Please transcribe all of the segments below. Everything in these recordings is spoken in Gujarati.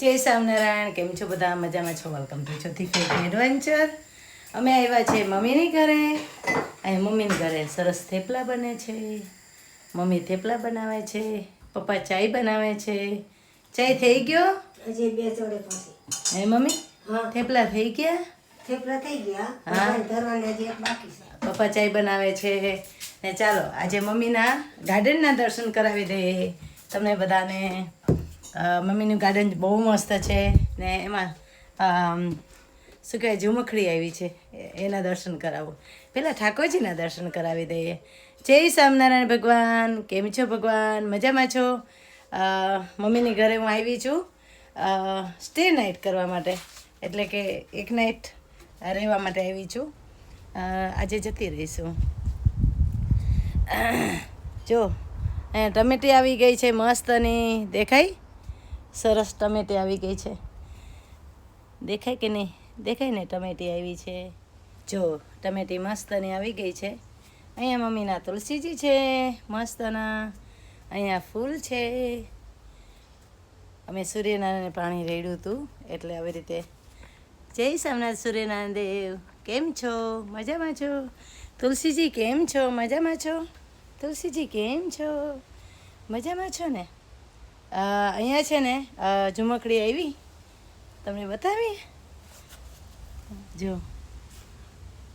જય સ્વામિનારાયણ કેમ છો બધા? મજામાં છો? વેલકમ ટુ છોથી ફેક એડવેન્ચર અમે આવ્યા છે મમ્મીની ઘરે. અહીં મમ્મીની ઘરે સરસ થેપલા બને છે. મમ્મી થેપલા બનાવે છે પપ્પા ચાય બનાવે છે. ચાય થઈ ગયો? હજી બે જોડે પછી. હે મમ્મી? થેપલા થઈ ગયા? થેપલા થઈ ગયા. હા. ધરવાના હજી બાકી છે. પપ્પા ચાય બનાવે છે. ને ચાલો આજે મમ્મીના ગાર્ડનના દર્શન કરાવી દઈએ. તમને બધાને મમ્મીનું ગાર્ડન બહુ મસ્ત છે ને એમાં શું કહેવાય ઝુમખડી આવી છે. એના દર્શન કરાવો. પહેલાં ઠાકોરજીના દર્શન કરાવી દઈએ. જય સ્વામિનારાયણ ભગવાન, કેમ છો ભગવાન? મજામાં છો? મમ્મીની ઘરે હું આવી છું. સ્ટે નાઇટ કરવા માટે. એટલે કે એક નાઇટ રહેવા માટે આવી છું. આજે જતી રહીશું. જો ટમેટી આવી ગઈ છે મસ્તની દેખાય? સરસ ટમેટી આવી ગઈ છે. દેખાય કે નહીં? દેખાય ને ટમેટી આવી છે? જો, ટમેટી મસ્તની આવી ગઈ છે. અહીંયા મમ્મીના તુલસીજી છે, મસ્તના. અહીંયા ફૂલ છે. અમે સૂર્યનારાયણ પાણી રેડ્યું હતું, એટલે આવી રીતે. જય સોમનાથ સૂર્યનારાયણ દેવ. કેમ છો? મજામાં છો? તુલસીજી, કેમ છો? મજામાં છો? તુલસીજી, કેમ છો? મજામાં છો ને? અહીંયા છે ને ઝુમકડી આવી. તમને બતાવી જો.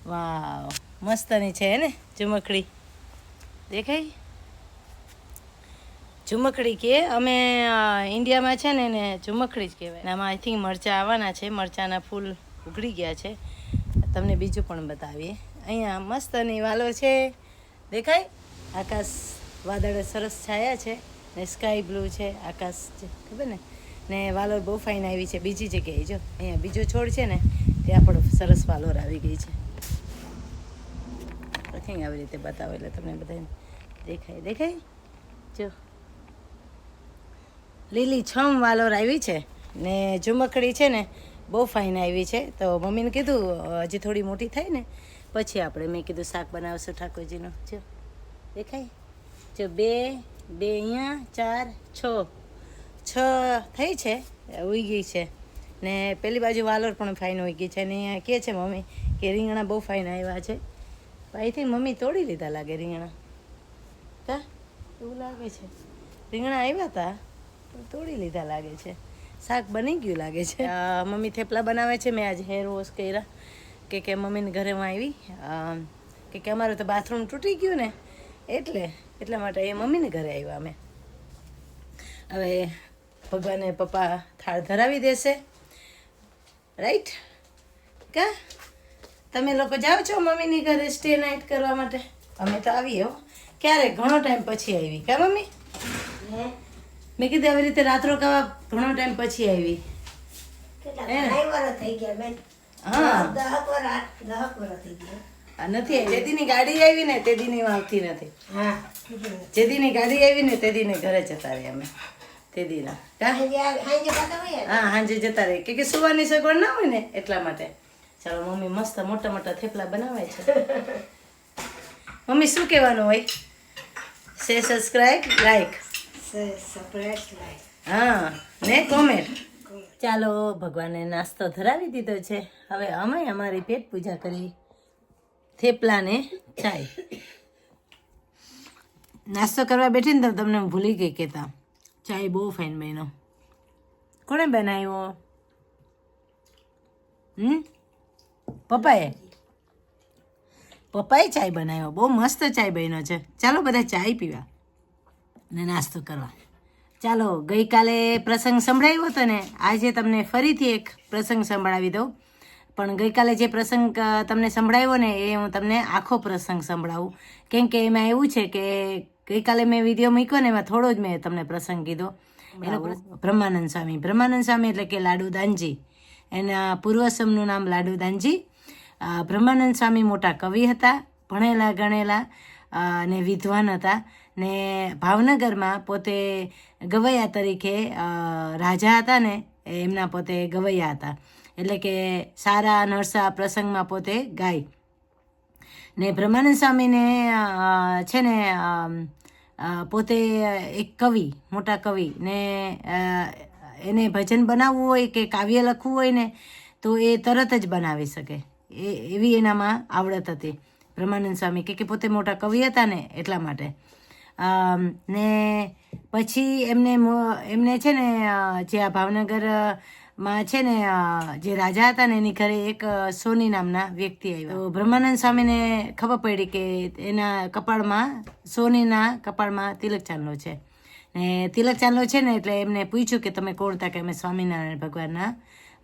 વાવ, મસ્તની છે ને, ઝુમકડી. દેખાય? ઝુમકડી કે, અમે ઇન્ડિયામાં છે ને એને ઝુમકડી જ કહેવાય. આમાં આઈ થિંક મરચાં આવવાના છે, મરચાંના ફૂલ ઉઘડી ગયા છે. તમને બીજું પણ બતાવીએ. અહીંયા મસ્તની વાલો છે. દેખાય? આકાશ વાદળે સરસ છાયા છે. ને સ્કાય બ્લુ છે, આકાશ છે, ખબર ને? ને વાલોર બહુ ફાઇન આવી છે. બીજી જગ્યાએ જો, અહીંયા બીજો છોડ છે ને, ત્યાં પણ સરસ વાલોર આવી ગઈ છે. પછી આવી રીતે બતાવો એટલે તમને બધાને દેખાય. દેખાય? જો. લીલી છમ વાલોર આવી છે ને ઝુમકડી છે ને, બહુ ફાઇન આવી છે. તો મમ્મીને કીધું, હજી થોડી મોટી થાય ને, પછી આપણે મેં કીધું શાક બનાવશું ઠાકોરજીનું. જો. દેખાય? જો બે બે અહીંયા, ચાર, છ. છ થઈ છે ઉગી છે. ને પેલી બાજુ વાલોર પણ ફાઇન ઉગી છે. ને અહીંયા કહે છે મમ્મી કે રીંગણા બહુ ફાઇન આવ્યા છે. અહીંથી મમ્મી તોડી લીધા લાગે રીંગણા. તા, એવું લાગે છે. રીંગણા આવ્યા હતા તોડી લીધા લાગે છે. શાક બની ગયું લાગે છે. મમ્મી થેપલા બનાવે છે. મેં આજે હેર વોશ કર્યા. કે કે મમ્મીને ઘરે હું આવી. કે કે અમારું તો બાથરૂમ તૂટી ગયું ને. એટલે એટલા માટે એ મમ્મીને ઘરે આવ્યા અમે. હવે ભગવાને પપ્પા થાળ ધરાવી દેશે. રાઈટ કા? તમે લોકો જાઓ છો મમ્મીની ઘરે સ્ટે નાઇટ કરવા માટે? અમે તો આવીએ હો. ક્યારે? ઘણો ટાઈમ પછી આવી. કા મમ્મી? મેં કીધું આવી રીતે રાત્રો કવા ઘણો ટાઈમ પછી આવી. થઈ ગયા હા. દહક વર્ષ થઈ ગયા. નથી જેદીની ગાડી આવી ને તે દીની આવતી નથી. હા. કીધું ને. જે દીની ગાડી આવી ને તે દીને ઘરે જતા રહી અમે. તે દીના હા હાંજે જતા રહી કે કે સુવાની સગવડ ના હોય ને એટલા માટે. ચાલો મમ્મી મસ્ત મોટા મોટા થેપલા બનાવે છે. મમ્મી શું કહેવાનું હોય? સે સબસ્ક્રાઇબ લાઈક હા ને કોમેન્ટ ચાલો ભગવાને નાસ્તો ધરાવી દીધો છે. હવે અમે અમારી પેટ પૂજા કરી. થેપલાને ચાય. નાસ્તો કરવા બેઠી ને તો તમને ભૂલી ગઈ કહેતા, ચાય બહુ ફાઇન બન્યો. કોણે બનાવ્યો? હમ? પપ્પાએ? પપ્પાએ ચાય બનાવ્યો. બહુ મસ્ત ચાય બન્યો છે. ચાલો બધા ચાય પીવા ને નાસ્તો કરવા. ચાલો ગઈકાલે પ્રસંગ સંભળાવ્યો હતો ને, આજે તમને ફરીથી એક પ્રસંગ સંભળાવી દઉં. પણ ગઈકાલે જે પ્રસંગ તમને સંભળાવ્યો ને એ હું તમને આખો પ્રસંગ સંભળાવું. કેમ કે એમાં એવું છે કે ગઈકાલે મેં વીડિયો મૂક્યો ને એમાં થોડો જ મેં તમને પ્રસંગ કીધો. એનો બ્રહ્માનંદ સ્વામી. બ્રહ્માનંદ સ્વામી એટલે કે લાડુદાનજી એના પૂર્વસમનું નામ લાડુદાનજી બ્રહ્માનંદ સ્વામી મોટા કવિ હતા ભણેલા ગણેલા અને વિદ્વાન હતા. ને ભાવનગરમાં પોતે ગવૈયા તરીકે રાજા હતા ને એમના પોતે ગવૈયા હતા. એટલે કે સારા નરસા પ્રસંગમાં પોતે ગાય. ને બ્રહ્માનંદ સ્વામીને છે ને પોતે એક કવિ, મોટા કવિ ને એને ભજન બનાવવું હોય કે કાવ્ય લખવું હોય ને, તો એ તરત જ બનાવી શકે. એ, એવી એનામાં આવડત હતી બ્રહ્માનંદ સ્વામી કે પોતે મોટા કવિ હતા ને એટલા માટે. ને પછી એમને એમને છે ને જે આ ભાવનગર માં છે ને જે રાજા હતા ને એની ઘરે એક સોની નામના વ્યક્તિ આવ્યા. તો બ્રહ્માનંદ સ્વામીને ખબર પડી કે એના કપાળમાં સોનીના કપાળમાં તિલક ચાંદલો છે. ને તિલક ચાંદલો છે ને એટલે એમને પૂછ્યું કે તમે કોણ? હતા કે અમે સ્વામિનારાયણ ભગવાનના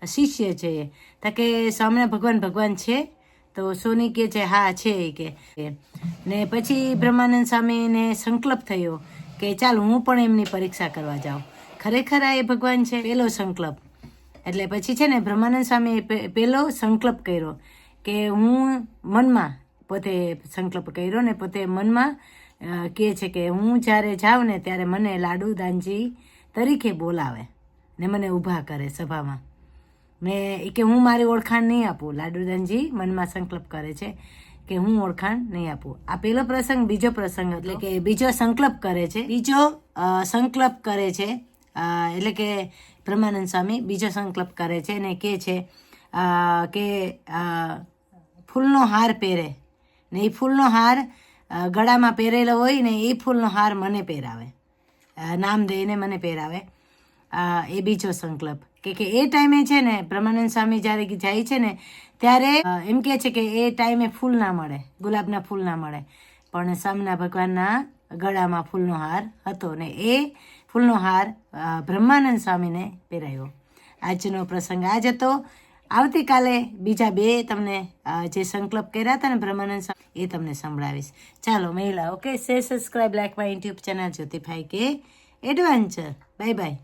શિષ્ય છીએ. તા કે સ્વામિનારાયણ ભગવાન ભગવાન છે. તો સોની કે છે હા છે એ કે. ને પછી બ્રહ્માનંદ સ્વામીને સંકલ્પ થયો કે ચાલ હું પણ એમની પરીક્ષા કરવા જાઉં. ખરેખર આ એ ભગવાન છે? પેલો સંકલ્પ. એટલે પછી છે ને બ્રહ્માનંદ સ્વામીએ પહેલો સંકલ્પ કર્યો કે હું મનમાં પોતે સંકલ્પ કર્યો ને પોતે મનમાં કહે છે કે હું જ્યારે જાઉં ને ત્યારે મને લાડુ દાનજી તરીકે બોલાવે ને મને ઊભા કરે સભામાં. મેં કે હું મારી ઓળખાણ નહીં આપું. લાડુદાનજી મનમાં સંકલ્પ કરે છે કે હું ઓળખાણ નહીં આપું. આ પેલો પ્રસંગ બીજો પ્રસંગ એટલે કે બીજો સંકલ્પ કરે છે. બીજો સંકલ્પ કરે છે એટલે કે બ્રહ્માનંદ સ્વામી બીજો સંકલ્પ કરે છે અને કહે છે કે ફૂલનો હાર પહેરે ને એ ફૂલનો હાર ગળામાં પહેરેલો હોય ને એ ફૂલનો હાર મને પહેરાવે. નામ દઈને મને પહેરાવે. એ બીજો સંકલ્પ. કે કે એ ટાઈમે છે ને બ્રહ્માનંદ સ્વામી જ્યારે જાય છે ને ત્યારે એમ કહે છે કે એ ટાઈમે ફૂલ ના મળે, ગુલાબના ફૂલ ના મળે. પણ સામના ભગવાનના ગળામાં ફૂલનો હાર હતો ને એ ફૂલનો હાર બ્રહ્માનંદ સ્વામીને પહેરાયો. આજનો પ્રસંગ આજ હતો. આવતીકાલે બીજા બે તમને જે સંકલ્પ કર્યા હતા ને બ્રહ્માનંદ સ્વામી, એ તમને સંભળાવીશ. ચાલો મહિલા okay? Say subscribe like my YouTube channel જ્યોતિભાઈ કે એડવેન્ચર. Bye bye.